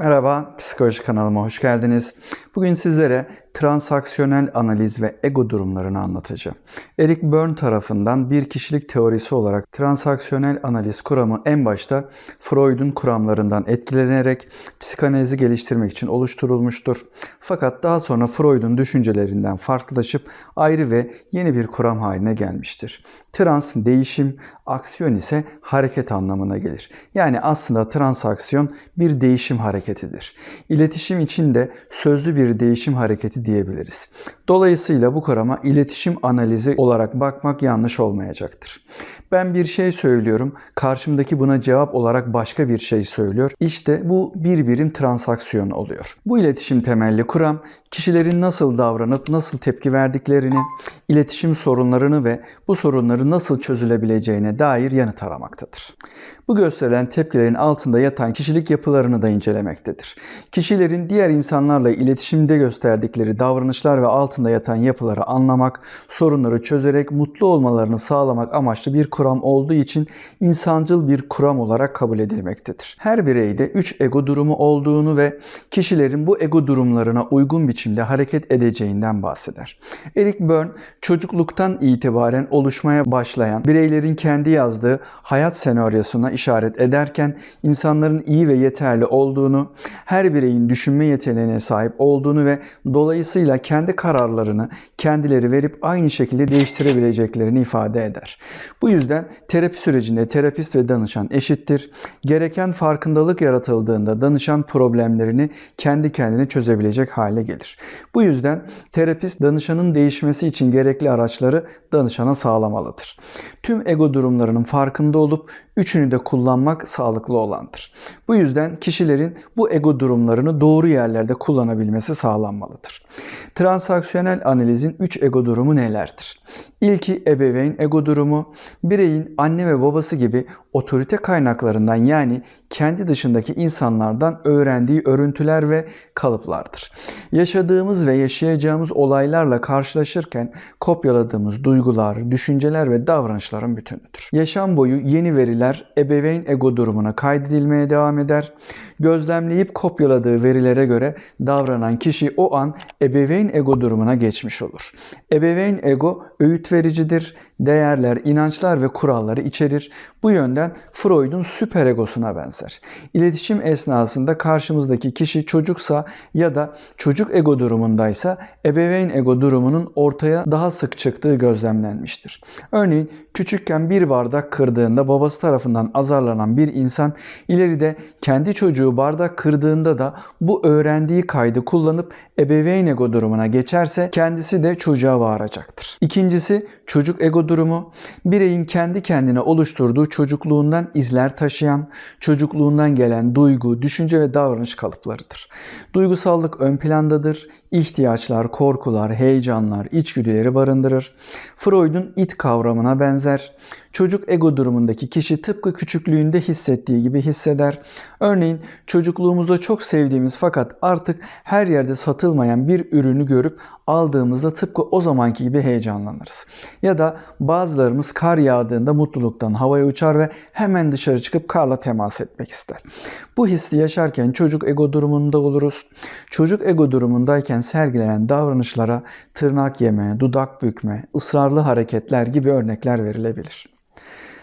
Merhaba, Psikoloji kanalıma hoş geldiniz. Bugün sizlere transaksiyonel analiz ve ego durumlarını anlatacağım. Eric Berne tarafından bir kişilik teorisi olarak transaksiyonel analiz kuramı en başta Freud'un kuramlarından etkilenerek psikanalizi geliştirmek için oluşturulmuştur. Fakat daha sonra Freud'un düşüncelerinden farklılaşıp ayrı ve yeni bir kuram haline gelmiştir. Trans değişim, aksiyon ise hareket anlamına gelir. Yani aslında transaksiyon bir değişim hareketidir. İletişim için de sözlü bir değişim hareketi diyebiliriz. Dolayısıyla bu kurama iletişim analizi olarak bakmak yanlış olmayacaktır. Ben bir şey söylüyorum, karşımdaki buna cevap olarak başka bir şey söylüyor. İşte bu bir birim transaksiyon oluyor. Bu iletişim temelli kuram kişilerin nasıl davranıp nasıl tepki verdiklerini, iletişim sorunlarını ve bu sorunları nasıl çözülebileceğine dair yanıt aramaktadır. Bu gösterilen tepkilerin altında yatan kişilik yapılarını da incelemektedir. Kişilerin diğer insanlarla iletişimde gösterdikleri davranışlar ve altında yatan yapıları anlamak, sorunları çözerek mutlu olmalarını sağlamak amaçlı bir kuram olduğu için insancıl bir kuram olarak kabul edilmektedir. Her bireyde 3 ego durumu olduğunu ve kişilerin bu ego durumlarına uygun biçimde hareket edeceğinden bahseder. Eric Berne çocukluktan itibaren oluşmaya başlayan bireylerin kendi yazdığı hayat senaryosuna işaret ederken insanların iyi ve yeterli olduğunu, her bireyin düşünme yeteneğine sahip olduğunu ve dolayısıyla kendi kararlarını kendileri verip aynı şekilde değiştirebileceklerini ifade eder. Bu yüzden terapi sürecinde terapist ve danışan eşittir. Gereken farkındalık yaratıldığında danışan problemlerini kendi kendine çözebilecek hale gelir. Bu yüzden terapist danışanın değişmesi için gerekli araçları danışana sağlamalıdır. Tüm ego durumlarının farkında olup üçünü de kullanmak sağlıklı olandır. Bu yüzden kişilerin bu ego durumlarını doğru yerlerde kullanabilmesi sağlanmalıdır. Transaksiyonel analizin 3 ego durumu nelerdir? İlki ebeveyn ego durumu. Bireyin anne ve babası gibi otorite kaynaklarından yani kendi dışındaki insanlardan öğrendiği örüntüler ve kalıplardır. Yaşadığımız ve yaşayacağımız olaylarla karşılaşırken kopyaladığımız duygular, düşünceler ve davranışların bütünüdür. Yaşam boyu yeni veriler ebeveyn ego durumuna kaydedilmeye devam eder. Gözlemleyip kopyaladığı verilere göre davranan kişi o an ebeveyn ego durumuna geçmiş olur. Ebeveyn ego öğüt vericidir, değerler, inançlar ve kuralları içerir. Bu yönden Freud'un süper egosuna benzer. İletişim esnasında karşımızdaki kişi çocuksa ya da çocuk ego durumundaysa ebeveyn ego durumunun ortaya daha sık çıktığı gözlemlenmiştir. Örneğin küçükken bir bardak kırdığında babası tarafından azarlanan bir insan ileride kendi çocuğu bardak kırdığında da bu öğrendiği kaydı kullanıp ebeveyn ego durumuna geçerse kendisi de çocuğa bağıracaktır. İkincisi çocuk ego durumu bireyin kendi kendine oluşturduğu çocukluğundan izler taşıyan, çocukluğundan gelen duygu, düşünce ve davranış kalıplarıdır. Duygusallık ön plandadır. İhtiyaçlar, korkular, heyecanlar, içgüdüleri barındırır. Freud'un it kavramına benzer. Çocuk ego durumundaki kişi tıpkı küçüklüğünde hissettiği gibi hisseder. Örneğin çocukluğumuzda çok sevdiğimiz fakat artık her yerde satılmayan bir ürünü görüp aldığımızda tıpkı o zamanki gibi heyecanlanırız. Ya da bazılarımız kar yağdığında mutluluktan havaya uçar ve hemen dışarı çıkıp karla temas etmek ister. Bu hissi yaşarken çocuk ego durumunda oluruz. Çocuk ego durumundayken sergilenen davranışlara tırnak yeme, dudak bükme, ısrarlı hareketler gibi örnekler verilebilir.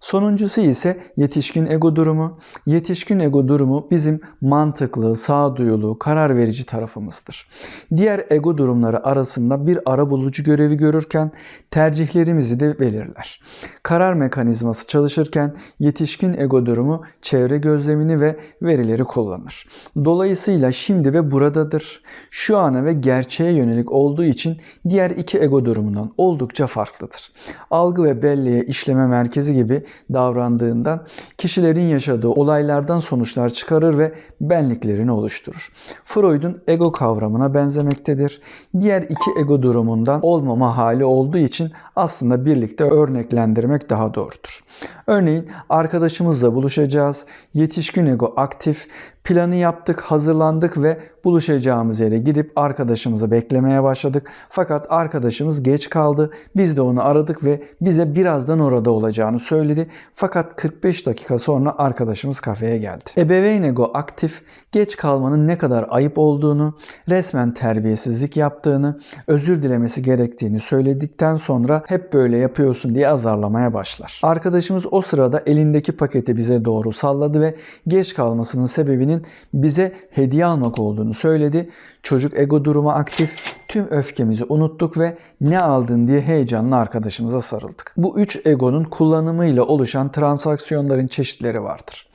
Sonuncusu ise yetişkin ego durumu. Yetişkin ego durumu bizim mantıklı, sağduyulu, karar verici tarafımızdır. Diğer ego durumları arasında bir ara bulucu görevi görürken tercihlerimizi de belirler. Karar mekanizması çalışırken yetişkin ego durumu çevre gözlemini ve verileri kullanır. Dolayısıyla şimdi ve buradadır. Şu ana ve gerçeğe yönelik olduğu için diğer iki ego durumundan oldukça farklıdır. Algı ve belleğe işleme merkezi gibi davrandığından kişilerin yaşadığı olaylardan sonuçlar çıkarır ve benliklerini oluşturur. Freud'un ego kavramına benzemektedir. Diğer iki ego durumundan olmama hali olduğu için aslında birlikte örneklendirmek daha doğrudur. Örneğin arkadaşımızla buluşacağız. Yetişkin ego aktif, Planı yaptık, hazırlandık ve buluşacağımız yere gidip arkadaşımızı beklemeye başladık. Fakat arkadaşımız geç kaldı. Biz de onu aradık ve bize birazdan orada olacağını söyledi. Fakat 45 dakika sonra arkadaşımız kafeye geldi. Ebeveyn ego aktif, geç kalmanın ne kadar ayıp olduğunu, resmen terbiyesizlik yaptığını, özür dilemesi gerektiğini söyledikten sonra hep böyle yapıyorsun diye azarlamaya başlar. Arkadaşımız o sırada elindeki paketi bize doğru salladı ve geç kalmasının sebebinin bize hediye almak olduğunu söyledi. Çocuk ego durumu aktif. Tüm öfkemizi unuttuk ve ne aldın diye heyecanla arkadaşımıza sarıldık. Bu üç egonun kullanımıyla oluşan transaksiyonların çeşitleri vardır.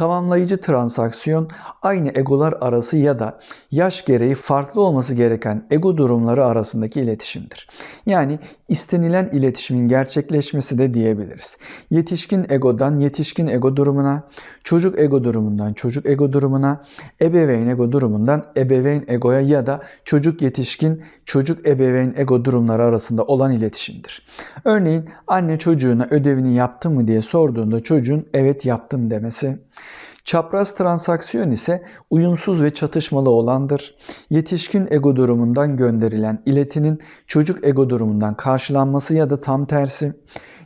Tamamlayıcı transaksiyon aynı egolar arası ya da yaş gereği farklı olması gereken ego durumları arasındaki iletişimdir. Yani istenilen iletişimin gerçekleşmesi de diyebiliriz. Yetişkin egodan yetişkin ego durumuna, çocuk ego durumundan çocuk ego durumuna, ebeveyn ego durumundan ebeveyn egoya ya da çocuk yetişkin çocuk ebeveyn ego durumları arasında olan iletişimdir. Örneğin anne çocuğuna ödevini yaptın mı diye sorduğunda çocuğun evet yaptım demesi, Çapraz transaksiyon ise uyumsuz ve çatışmalı olandır. Yetişkin ego durumundan gönderilen iletinin çocuk ego durumundan karşılanması ya da tam tersi.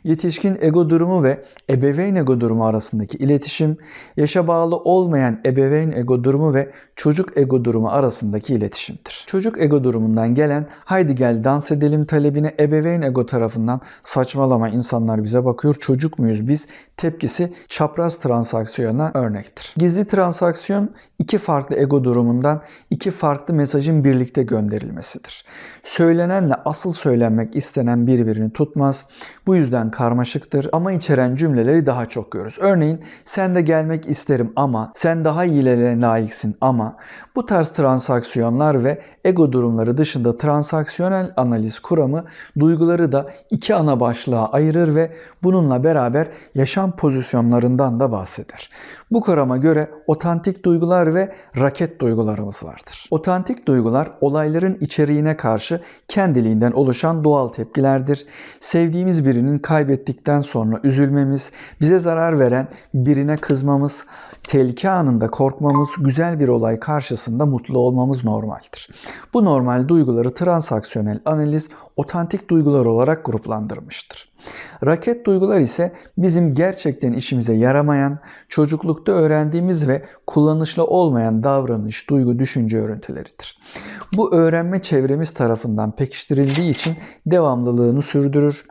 Yetişkin ego durumu ve ebeveyn ego durumu arasındaki iletişim, yaşa bağlı olmayan ebeveyn ego durumu ve çocuk ego durumu arasındaki iletişimdir. Çocuk ego durumundan gelen haydi gel dans edelim talebine ebeveyn ego tarafından saçmalama insanlar bize bakıyor çocuk muyuz biz tepkisi çapraz transaksiyona örnektir. Gizli transaksiyon iki farklı ego durumundan iki farklı mesajın birlikte gönderilmesidir. Söylenenle asıl söylenmek istenen birbirini tutmaz. Bu yüzden karmaşıktır ama içeren cümleleri daha çok görürüz. Örneğin sen de gelmek isterim ama sen daha iyilere layıksın ama bu tarz transaksiyonlar ve ego durumları dışında transaksiyonel analiz kuramı duyguları da iki ana başlığa ayırır ve bununla beraber yaşam pozisyonlarından da bahseder. Bu kurama göre otantik duygular ve raket duygularımız vardır. Otantik duygular olayların içeriğine karşı kendiliğinden oluşan doğal tepkilerdir. Sevdiğimiz birinin kaybettikten sonra üzülmemiz, bize zarar veren birine kızmamız, tehlike anında korkmamız, güzel bir olay karşısında mutlu olmamız normaldir. Bu normal duyguları transaksiyonel analiz otantik duygular olarak gruplandırmıştır. Raket duygular ise bizim gerçekten işimize yaramayan, çocuklukta öğrendiğimiz ve kullanışlı olmayan davranış, duygu, düşünce örüntüleridir. Bu öğrenme çevremiz tarafından pekiştirildiği için devamlılığını sürdürür.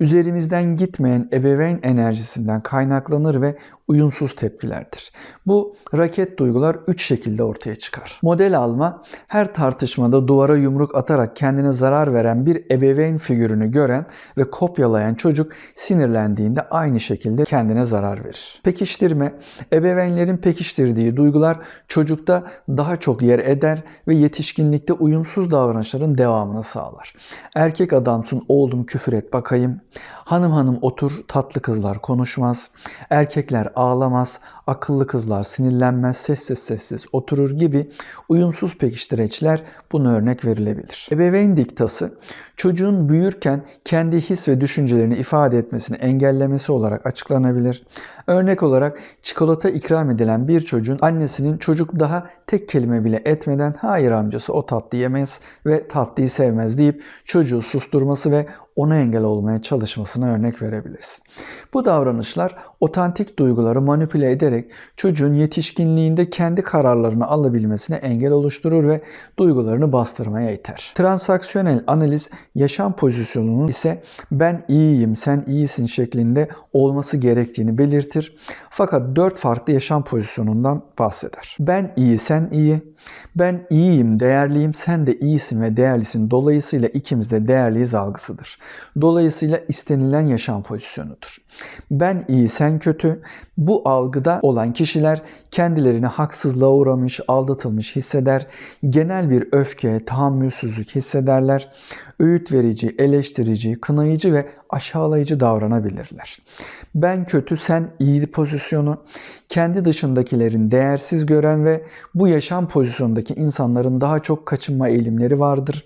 Üzerimizden gitmeyen ebeveyn enerjisinden kaynaklanır ve uyumsuz tepkilerdir. Bu raket duygular üç şekilde ortaya çıkar. Model alma, her tartışmada duvara yumruk atarak kendine zarar veren bir ebeveyn figürünü gören ve kopyalayan çocuk sinirlendiğinde aynı şekilde kendine zarar verir. Pekiştirme, ebeveynlerin pekiştirdiği duygular çocukta daha çok yer eder ve yetişkinlikte uyumsuz davranışların devamını sağlar. Erkek adamsın oğlum küfür et bakayım. Hanım hanım otur tatlı kızlar konuşmaz. Erkekler ağlamaz. Akıllı kızlar sinirlenmez, sessiz sessiz oturur gibi uyumsuz pekiştireçler buna örnek verilebilir. Ebeveyn diktası çocuğun büyürken kendi his ve düşüncelerini ifade etmesini engellemesi olarak açıklanabilir. Örnek olarak çikolata ikram edilen bir çocuğun annesinin çocuk daha tek kelime bile etmeden hayır amcası o tatlı yemez ve tatlıyı sevmez deyip çocuğu susturması ve ona engel olmaya çalışmasına örnek verebiliriz. Bu davranışlar otantik duyguları manipüle ederek çocuğun yetişkinliğinde kendi kararlarını alabilmesine engel oluşturur ve duygularını bastırmaya iter. Transaksiyonel analiz yaşam pozisyonunun ise ben iyiyim, sen iyisin şeklinde olması gerektiğini belirtir. Fakat dört farklı yaşam pozisyonundan bahseder. Ben iyi, sen iyi. Ben iyiyim, değerliyim, sen de iyisin ve değerlisin. Dolayısıyla ikimiz de değerliyiz algısıdır. Dolayısıyla istenilen yaşam pozisyonudur. Ben iyi, sen kötü. Bu algıda olan kişiler kendilerini haksızlığa uğramış, aldatılmış hisseder. Genel bir öfke, tahammülsüzlük hissederler. Öğüt verici, eleştirici, kınayıcı ve aşağılayıcı davranabilirler. Ben kötü, sen iyi pozisyonu kendi dışındakilerin değersiz gören ve bu yaşam pozisyondaki insanların daha çok kaçınma eğilimleri vardır.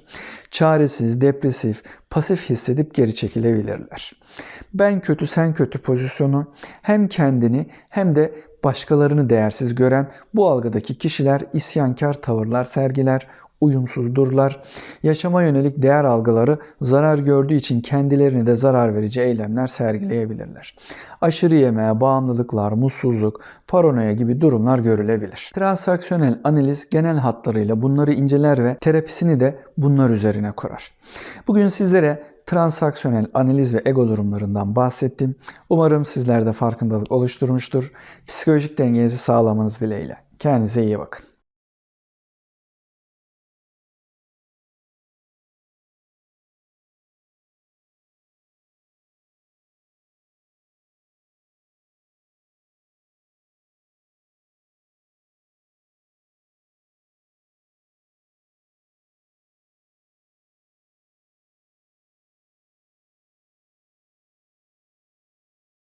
Çaresiz, depresif, pasif hissedip geri çekilebilirler. Ben kötü sen kötü pozisyonu hem kendini hem de başkalarını değersiz gören bu algıdaki kişiler isyankar tavırlar sergiler, uyumsuzdurlar. Yaşama yönelik değer algıları zarar gördüğü için kendilerine de zarar verici eylemler sergileyebilirler. Aşırı yemeğe bağımlılıklar, mutsuzluk, paranoya gibi durumlar görülebilir. Transaksiyonel analiz genel hatlarıyla bunları inceler ve terapisini de bunlar üzerine kurar. Bugün sizlere transaksiyonel analiz ve ego durumlarından bahsettim. Umarım sizlerde farkındalık oluşturmuştur. Psikolojik dengenizi sağlamanız dileğiyle. Kendinize iyi bakın.